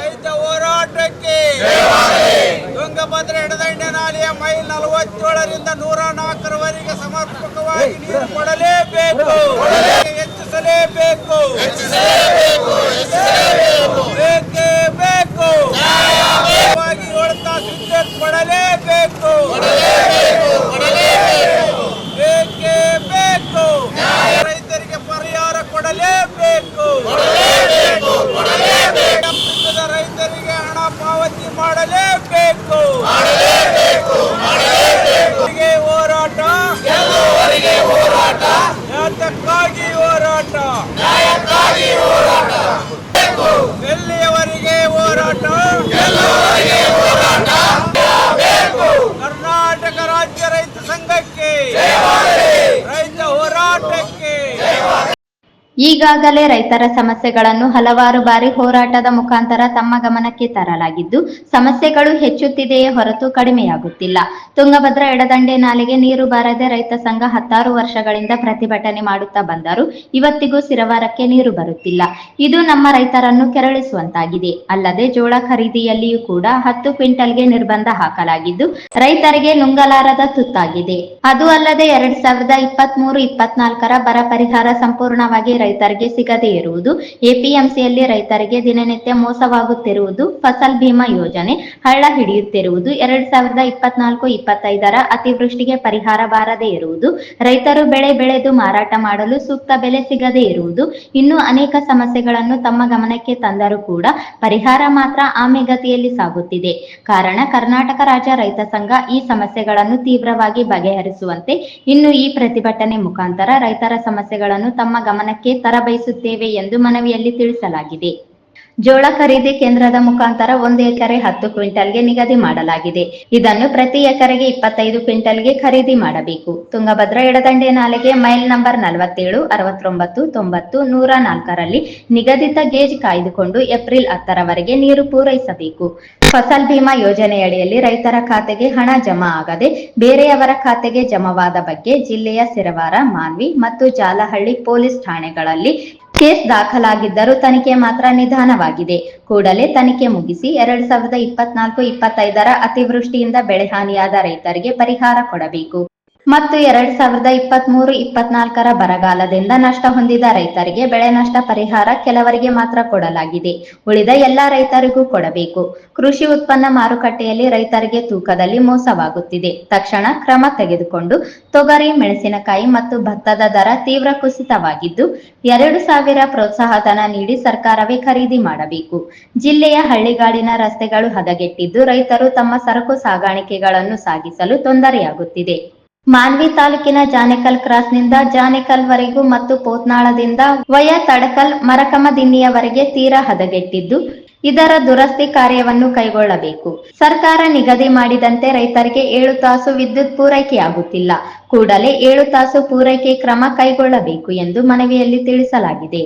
ರೈತ ಹೋರಾಟಕ್ಕೆ ತುಂಗಭದ್ರ ಎಡದಂಡೆ ನಾಲೆಯ ಮೈಲ್ ನಲವತ್ತೇಳರಿಂದ ನೂರ ನಾಲ್ಕರವರೆಗೆ ಸಮರ್ಪಕವಾಗಿ ನೀರು ಕೊಡಲೇಬೇಕು. ಹೆಚ್ಚಿಸಲೇಬೇಕು ಬೇಕೇ ಬೇಕು ನ್ಯಾಯವಾಗಿ ಏಳು ತಾಸು ವಿದ್ಯುತ್ ಕೊಡಲೇಬೇಕು ಬೇಕೇ ಬೇಕು ರೈತರಿಗೆ ಪರಿಹಾರ ಕೊಡಲೇಬೇಕು ಸಂಪರ್ಕದ ರೈತರಿಗೆ ಹಣ ಪಾವತಿ ಮಾಡಲೇಬೇಕು. ಹೋರಾಟ. ಹೋರಾಟ. ಹೋರಾಟ ಎಲ್ಲಿಯವರೆಗೆ ಹೋರಾಟ ಕರ್ನಾಟಕ ರಾಜ್ಯ ರೈತ ಸಂಘಕ್ಕೆ ರೈತ ಹೋರಾಟಕ್ಕೆ ಈಗಾಗಲೇ ರೈತರ ಸಮಸ್ಯೆಗಳನ್ನು ಹಲವಾರು ಬಾರಿ ಹೋರಾಟದ ಮುಖಾಂತರ ತಮ್ಮ ಗಮನಕ್ಕೆ ತರಲಾಗಿದ್ದು, ಸಮಸ್ಯೆಗಳು ಹೆಚ್ಚುತ್ತಿದೆಯೇ ಹೊರತು ಕಡಿಮೆಯಾಗುತ್ತಿಲ್ಲ. ತುಂಗಭದ್ರಾ ಎಡದಂಡೆ ನಾಲೆಗೆ ನೀರು ಬಾರದೆ ರೈತ ಸಂಘ ಹತ್ತಾರು ವರ್ಷಗಳಿಂದ ಪ್ರತಿಭಟನೆ ಮಾಡುತ್ತಾ ಬಂದರು ಇವತ್ತಿಗೂ ಸಿರವಾರಕ್ಕೆ ನೀರು ಬರುತ್ತಿಲ್ಲ. ಇದು ನಮ್ಮ ರೈತರನ್ನು ಕೆರಳಿಸುವಂತಾಗಿದೆ. ಅಲ್ಲದೆ ಜೋಳ ಖರೀದಿಯಲ್ಲಿಯೂ ಕೂಡ ಹತ್ತು ಕ್ವಿಂಟಲ್ಗೆ ನಿರ್ಬಂಧ ಹಾಕಲಾಗಿದ್ದು, ರೈತರಿಗೆ ನುಂಗಲಾರದ ತುತ್ತಾಗಿದೆ. ಅದು ಅಲ್ಲದೆ ಎರಡ್ ಸಾವಿರದ ಇಪ್ಪತ್ತ್ ಮೂರು ಇಪ್ಪತ್ನಾಲ್ಕರ ಬರ ಪರಿಹಾರ ಸಂಪೂರ್ಣವಾಗಿ ರೈತರಿಗೆ ಸಿಗದೇ ಇರುವುದು, ಎಪಿಎಂಸಿಯಲ್ಲಿ ರೈತರಿಗೆ ದಿನನಿತ್ಯ ಮೋಸವಾಗುತ್ತಿರುವುದು, ಫಸಲ್ ಭೀಮಾ ಯೋಜನೆ ಹಳ್ಳ ಹಿಡಿಯುತ್ತಿರುವುದು, ಎರಡ್ ಸಾವಿರದ ಇಪ್ಪತ್ನಾಲ್ಕು ಇಪ್ಪತ್ತೈದರ ಅತಿವೃಷ್ಟಿಗೆ ಪರಿಹಾರ ಬಾರದೇ ಇರುವುದು, ರೈತರು ಬೆಳೆ ಬೆಳೆದು ಮಾರಾಟ ಮಾಡಲು ಸೂಕ್ತ ಬೆಲೆ ಸಿಗದೇ ಇರುವುದು, ಇನ್ನು ಅನೇಕ ಸಮಸ್ಯೆಗಳನ್ನು ತಮ್ಮ ಗಮನಕ್ಕೆ ತಂದರೂ ಕೂಡ ಪರಿಹಾರ ಮಾತ್ರ ಆಮೆಗತಿಯಲ್ಲಿ ಸಾಗುತ್ತಿದೆ. ಕಾರಣ, ಕರ್ನಾಟಕ ರಾಜ್ಯ ರೈತ ಸಂಘ ಈ ಸಮಸ್ಯೆಗಳನ್ನು ತೀವ್ರವಾಗಿ ಬಗೆಹರಿಸುವಂತೆ, ಇನ್ನು ಈ ಪ್ರತಿಭಟನೆ ಮುಖಾಂತರ ರೈತರ ಸಮಸ್ಯೆಗಳನ್ನು ತಮ್ಮ ಗಮನಕ್ಕೆ ತರಬಯಸುತ್ತೇವೆ ಎಂದು ಮನವಿಯಲ್ಲಿ ತಿಳಿಸಲಾಗಿದೆ. ಜೋಳ ಖರೀದಿ ಕೇಂದ್ರದ ಮುಖಾಂತರ ಒಂದು ಎಕರೆ ಹತ್ತು ಕ್ವಿಂಟಲ್ಗೆ ನಿಗದಿ ಮಾಡಲಾಗಿದೆ. ಇದನ್ನು ಪ್ರತಿ ಎಕರೆಗೆ ಇಪ್ಪತ್ತೈದು ಕ್ವಿಂಟಲ್ಗೆ ಖರೀದಿ ಮಾಡಬೇಕು. ತುಂಗಭದ್ರಾ ಎಡದಂಡೆ ನಾಲೆಗೆ ಮೈಲ್ ನಂಬರ್ ನಲವತ್ತೇಳು, ಅರವತ್ತೊಂಬತ್ತು, ತೊಂಬತ್ತು, ನೂರ ನಾಲ್ಕರಲ್ಲಿ ನಿಗದಿತ ಗೇಜ್ ಕಾಯ್ದುಕೊಂಡು ಏಪ್ರಿಲ್ ಹತ್ತರವರೆಗೆ ನೀರು ಪೂರೈಸಬೇಕು. ಫಸಲ್ ಭೀಮಾ ಯೋಜನೆಯಡಿಯಲ್ಲಿ ರೈತರ ಖಾತೆಗೆ ಹಣ ಜಮಾ ಆಗದೆ ಬೇರೆಯವರ ಖಾತೆಗೆ ಜಮವಾದ ಬಗ್ಗೆ ಜಿಲ್ಲೆಯ ಸಿರವಾರ, ಮಾನ್ವಿ ಮತ್ತು ಜಾಲಹಳ್ಳಿ ಪೊಲೀಸ್ ಠಾಣೆಗಳಲ್ಲಿ ಕೇಸ್ ದಾಖಲಾಗಿದ್ದರೂ ತನಿಖೆ ಮಾತ್ರ ನಿಧಾನವಾಗಿದೆ ಕೂಡಲೇ ತನಿಖೆ ಮುಗಿಸಿ ಎರಡ್ ಸಾವಿರದ ಇಪ್ಪತ್ನಾಲ್ಕು ಇಪ್ಪತ್ತೈದರ ಅತಿವೃಷ್ಟಿಯಿಂದ ಬೆಳೆ ಹಾನಿಯಾದ ರೈತರಿಗೆ ಪರಿಹಾರ ಕೊಡಬೇಕು. ಮತ್ತು ಎರಡ್ ಸಾವಿರದ ಇಪ್ಪತ್ತ್ ಮೂರು ಇಪ್ಪತ್ನಾಲ್ಕರ ಬರಗಾಲದಿಂದ ನಷ್ಟ ಹೊಂದಿದ ರೈತರಿಗೆ ಬೆಳೆ ನಷ್ಟ ಪರಿಹಾರ ಕೆಲವರಿಗೆ ಮಾತ್ರ ಕೊಡಲಾಗಿದೆ. ಉಳಿದ ಎಲ್ಲಾ ರೈತರಿಗೂ ಕೊಡಬೇಕು. ಕೃಷಿ ಉತ್ಪನ್ನ ಮಾರುಕಟ್ಟೆಯಲ್ಲಿ ರೈತರಿಗೆ ತೂಕದಲ್ಲಿ ಮೋಸವಾಗುತ್ತಿದೆ. ತಕ್ಷಣ ಕ್ರಮ ತೆಗೆದುಕೊಂಡು ತೊಗರಿ, ಮೆಣಸಿನಕಾಯಿ ಮತ್ತು ಭತ್ತದ ದರ ತೀವ್ರ ಕುಸಿತವಾಗಿದ್ದು, ಎರಡು ಸಾವಿರ ಪ್ರೋತ್ಸಾಹಧನ ನೀಡಿ ಸರ್ಕಾರವೇ ಖರೀದಿ ಮಾಡಬೇಕು. ಜಿಲ್ಲೆಯ ಹಳ್ಳಿಗಾಡಿನ ರಸ್ತೆಗಳು ಹದಗೆಟ್ಟಿದ್ದು ರೈತರು ತಮ್ಮ ಸರಕು ಸಾಗಾಣಿಕೆಗಳನ್ನು ಸಾಗಿಸಲು ತೊಂದರೆಯಾಗುತ್ತಿದೆ. ಮಾನ್ವಿ ತಾಲೂಕಿನ ಜಾನೆಕಲ್ ಕ್ರಾಸ್ನಿಂದ ಜಾನೆಕಲ್ ವರೆಗೂ ಮತ್ತು ಪೋತ್ನಾಳದಿಂದ ವಯ ತಡಕಲ್ ಮರಕಮದಿನ್ನಿಯವರೆಗೆ ತೀರಾ ಹದಗೆಟ್ಟಿದ್ದು, ಇದರ ದುರಸ್ತಿ ಕಾರ್ಯವನ್ನು ಕೈಗೊಳ್ಳಬೇಕು. ಸರ್ಕಾರ ನಿಗದಿ ಮಾಡಿದಂತೆ ರೈತರಿಗೆ ಏಳು ತಾಸು ವಿದ್ಯುತ್ ಪೂರೈಕೆಯಾಗುತ್ತಿಲ್ಲ. ಕೂಡಲೇ ಏಳು ತಾಸು ಪೂರೈಕೆ ಕ್ರಮ ಕೈಗೊಳ್ಳಬೇಕು ಎಂದು ಮನವಿಯಲ್ಲಿ ತಿಳಿಸಲಾಗಿದೆ.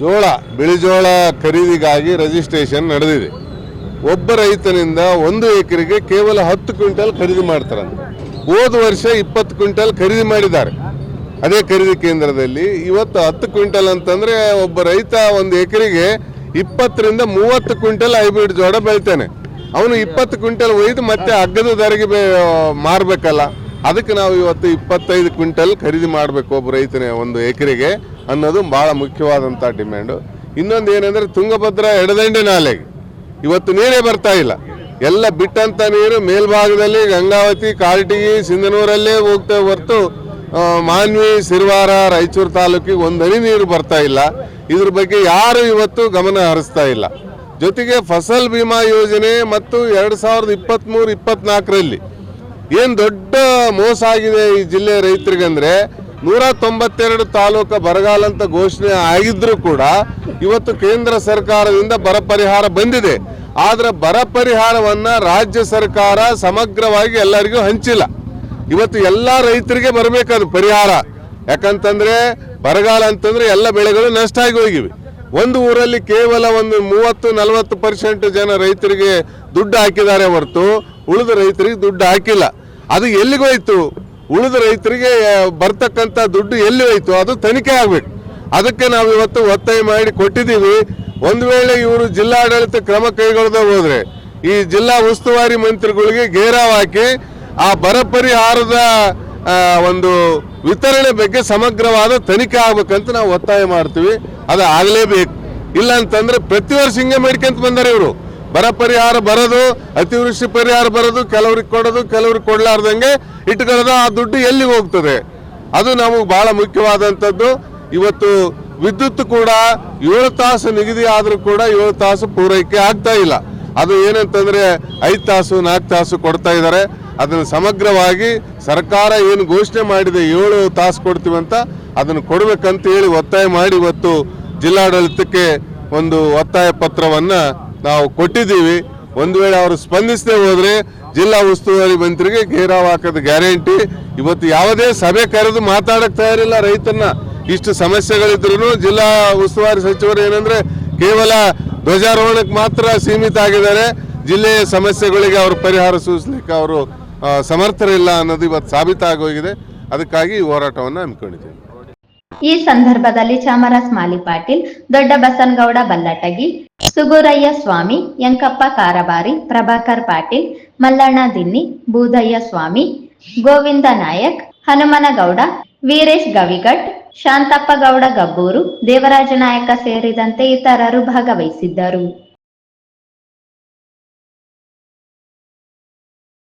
ಜೋಳ ಬಿಳಿಜೋಳ ಖರೀದಿಗಾಗಿ ರಿಜಿಸ್ಟ್ರೇಷನ್ ನಡೆದಿದೆ. ಒಬ್ಬ ರೈತನಿಂದ ಒಂದು ಎಕರೆಗೆ ಕೇವಲ ಹತ್ತು ಕ್ವಿಂಟಲ್ ಖರೀದಿ ಮಾಡ್ತಾರಂತೆ. ಹೋದ ವರ್ಷ ಇಪ್ಪತ್ತು ಕ್ವಿಂಟಲ್ ಖರೀದಿ ಮಾಡಿದ್ದಾರೆ. ಅದೇ ಖರೀದಿ ಕೇಂದ್ರದಲ್ಲಿ ಇವತ್ತು ಹತ್ತು ಕ್ವಿಂಟಲ್ ಅಂತಂದ್ರೆ ಒಬ್ಬ ರೈತ ಒಂದು ಎಕರೆಗೆ ಇಪ್ಪತ್ತರಿಂದ ಮೂವತ್ತು ಕ್ವಿಂಟಲ್ ಹೈಬ್ರಿಡ್ ಜೋಳ ಬೆಳಿತಾನೆ. ಅವನು ಇಪ್ಪತ್ತು ಕ್ವಿಂಟಲ್ ಒಯ್ದು ಮತ್ತೆ ಅಗ್ಗದ ದರಗೆ ಮಾರಬೇಕಲ್ಲ. ಅದಕ್ಕೆ ನಾವು ಇವತ್ತು ಇಪ್ಪತ್ತೈದು ಕ್ವಿಂಟಲ್ ಖರೀದಿ ಮಾಡಬೇಕು ಒಬ್ಬ ರೈತನೇ ಒಂದು ಎಕರೆಗೆ ಅನ್ನೋದು ಬಹಳ ಮುಖ್ಯವಾದಂಥ ಡಿಮ್ಯಾಂಡು. ಇನ್ನೊಂದು ಏನಂದ್ರೆ ತುಂಗಭದ್ರಾ ಎಡದಂಡೆ ನಾಲೆಗೆ. ಇವತ್ತು ನೀರೇ ಬರ್ತಾ ಇಲ್ಲ. ಎಲ್ಲ ಬಿಟ್ಟಂತ ನೀರು ಮೇಲ್ಭಾಗದಲ್ಲಿ ಗಂಗಾವತಿ, ಕಾರಟಗಿ, ಸಿಂಧನೂರಲ್ಲೇ ಹೋಗ್ತಾ ಹೊರತು ಮಾನ್ವಿ, ಸಿರ್ವಾರ, ರಾಯಚೂರು ತಾಲೂಕಿಗೆ ಒಂದು ಹನಿ ನೀರು ಬರ್ತಾ ಇಲ್ಲ. ಇದ್ರ ಬಗ್ಗೆ ಯಾರು ಇವತ್ತು ಗಮನ ಹರಿಸ್ತಾ ಇಲ್ಲ. ಜೊತೆಗೆ ಫಸಲ್ ಬಿಮಾ ಯೋಜನೆ ಮತ್ತು ಎರಡು ಸಾವಿರದ ಇಪ್ಪತ್ತ್ಮೂರು ಇಪ್ಪತ್ನಾಲ್ಕರಲ್ಲಿ ಏನು ದೊಡ್ಡ ಮೋಸ ಆಗಿದೆ ಈ ಜಿಲ್ಲೆ ರೈತರಿಗಂದ್ರೆ ನೂರ ತೊಂಬತ್ತೆರಡು ತಾಲೂಕು ಬರಗಾಲ ಅಂತ ಘೋಷಣೆ ಆಗಿದ್ರೂ ಕೂಡ ಇವತ್ತು ಕೇಂದ್ರ ಸರ್ಕಾರದಿಂದ ಬರ ಪರಿಹಾರ ಬಂದಿದೆ. ಆದ್ರೆ ಬರ ಪರಿಹಾರವನ್ನ ರಾಜ್ಯ ಸರ್ಕಾರ ಸಮಗ್ರವಾಗಿ ಎಲ್ಲರಿಗೂ ಹಂಚಿಲ್ಲ. ಇವತ್ತು ಎಲ್ಲ ರೈತರಿಗೆ ಬರಬೇಕದು ಪರಿಹಾರ. ಯಾಕಂತಂದ್ರೆ ಬರಗಾಲ ಅಂತಂದ್ರೆ ಎಲ್ಲ ಬೆಳೆಗಳು ನಷ್ಟ ಆಗಿ ಹೋಗಿವೆ. ಒಂದು ಊರಲ್ಲಿ ಕೇವಲ ಒಂದು ಮೂವತ್ತು ನಲವತ್ತು ಪರ್ಸೆಂಟ್ ಜನ ರೈತರಿಗೆ ದುಡ್ಡು ಹಾಕಿದ್ದಾರೆ ಹೊರತು ಉಳಿದ ರೈತರಿಗೆ ದುಡ್ಡು ಹಾಕಿಲ್ಲ. ಅದು ಎಲ್ಲಿಗೋಯ್ತು? ಉಳಿದ ರೈತರಿಗೆ ಬರ್ತಕ್ಕಂಥ ದುಡ್ಡು ಎಲ್ಲಿ ಹೋಯ್ತು? ಅದು ತನಿಖೆ ಆಗಬೇಕು. ಅದಕ್ಕೆ ನಾವು ಇವತ್ತು ಒತ್ತಾಯ ಮಾಡಿ ಕೊಟ್ಟಿದ್ದೀವಿ. ಒಂದು ವೇಳೆ ಇವರು ಜಿಲ್ಲಾಡಳಿತ ಕ್ರಮ ಕೈಗೊಳ್ಳದೆ ಹೋದರೆ, ಈ ಜಿಲ್ಲಾ ಉಸ್ತುವಾರಿ ಮಂತ್ರಿಗಳಿಗೆ ಗೇರಾವ್ ಹಾಕಿ, ಆ ಬರ ಪರಿಹಾರದ ಒಂದು ವಿತರಣೆ ಬಗ್ಗೆ ಸಮಗ್ರವಾದ ತನಿಖೆ ಆಗ್ಬೇಕಂತ ನಾವು ಒತ್ತಾಯ ಮಾಡ್ತೀವಿ. ಅದು ಆಗಲೇಬೇಕು. ಇಲ್ಲ ಅಂತಂದ್ರೆ ಪ್ರತಿ ವರ್ಷ ಹಿಂಗೆ ಮಾಡ್ಕೊಂತ ಬಂದಾರೆ ಇವರು. ಬರ ಪರಿಹಾರ ಬರೋದು, ಅತಿವೃಷ್ಟಿ ಪರಿಹಾರ ಬರೋದು, ಕೆಲವ್ರಿಗೆ ಕೊಡೋದು, ಕೆಲವ್ರಿಗೆ ಕೊಡ್ಲಾರ್ದಂಗೆ ಇಟ್ಕೊಳ್ಳೋದು ಆ ದುಡ್ಡು ಎಲ್ಲಿ ಹೋಗ್ತದೆ? ಅದು ನಮಗೆ ಬಹಳ ಮುಖ್ಯವಾದಂಥದ್ದು. ಇವತ್ತು ವಿದ್ಯುತ್ ಕೂಡ ಏಳು ತಾಸು ನಿಗದಿ ಆದರೂ ಕೂಡ ಏಳು ತಾಸು ಪೂರೈಕೆ ಆಗ್ತಾ ಇಲ್ಲ. ಅದು ಏನಂತಂದ್ರೆ ಐದು ತಾಸು, ನಾಲ್ಕು ತಾಸು ಕೊಡ್ತಾ ಇದ್ದಾರೆ. ಅದನ್ನು ಸಮಗ್ರವಾಗಿ ಸರ್ಕಾರ ಏನು ಘೋಷಣೆ ಮಾಡಿದೆ ಏಳು ತಾಸು ಕೊಡ್ತೀವಿ ಅಂತ, ಅದನ್ನು ಕೊಡ್ಬೇಕಂತ ಹೇಳಿ ಒತ್ತಾಯ ಮಾಡಿ ಇವತ್ತು ಜಿಲ್ಲಾಡಳಿತಕ್ಕೆ ಒಂದು ಒತ್ತಾಯ ಪತ್ರವನ್ನ ನಾವು ಕೊಟ್ಟಿದ್ದೀವಿ. ಒಂದು ವೇಳೆ ಅವರು ಸ್ಪಂದಿಸದೆ ಹೋದ್ರೆ ಜಿಲ್ಲಾ ಉಸ್ತುವಾರಿ ಮಂತ್ರಿಗೆ ಘೇರಾವ್ ಹಾಕೋದು ಗ್ಯಾರಂಟಿ. ಇವತ್ತು ಯಾವುದೇ ಸಭೆ ಕರೆದು ಮಾತಾಡಕ್ ತಯಾರಿಲ್ಲ ರೈತನ ಇಷ್ಟು ಸಮಸ್ಯೆಗಳಿದ್ರು ಜಿಲ್ಲಾ ಉಸ್ತುವಾರಿ ಸಚಿವರು ಏನಂದ್ರೆ ಕೇವಲ ಧ್ವಜಾರೋಹಣಕ್ಕೆ ಮಾತ್ರ ಸೀಮಿತ ಆಗಿದ್ದಾರೆ. ಜಿಲ್ಲೆಯ ಸಮಸ್ಯೆಗಳಿಗೆ ಅವರು ಪರಿಹಾರ ಸೂಚಿಸಲಿಕ್ಕೆ ಅವರು ಸಮರ್ಥರಿಲ್ಲ ಅನ್ನೋದು ಇವತ್ತು ಸಾಬೀತಾಗೋಗಿದೆ ಅದಕ್ಕಾಗಿ ಈ ಹೋರಾಟವನ್ನು ಹಮ್ಮಿಕೊಂಡಿದ್ದೇವೆ. ಈ ಸಂದರ್ಭದಲ್ಲಿ ಚಾಮರಾಜ್ ಮಾಲಿ ಪಾಟೀಲ್, ದೊಡ್ಡ ಬಸನಗೌಡ ಬಲ್ಲಟಗಿ, ಸುಗುರಯ್ಯ ಸ್ವಾಮಿ ಯಂಕಪ್ಪ ಕಾರಬಾರಿ, ಪ್ರಭಾಕರ್ ಪಾಟೀಲ್ ಮಲ್ಲಣ್ಣ ದಿನ್ನಿ, ಬೂದಯ್ಯ ಸ್ವಾಮಿ, ಗೋವಿಂದ ನಾಯಕ್ ಹನುಮನಗೌಡ ವೀರೇಶ್ ಗವಿಗಟ್, ಶಾಂತಪ್ಪ ಗೌಡ ಗಬ್ಬೂರು, ದೇವರಾಜ ನಾಯಕ ಸೇರಿದಂತೆ ಇತರರು ಭಾಗವಹಿಸಿದ್ದರು.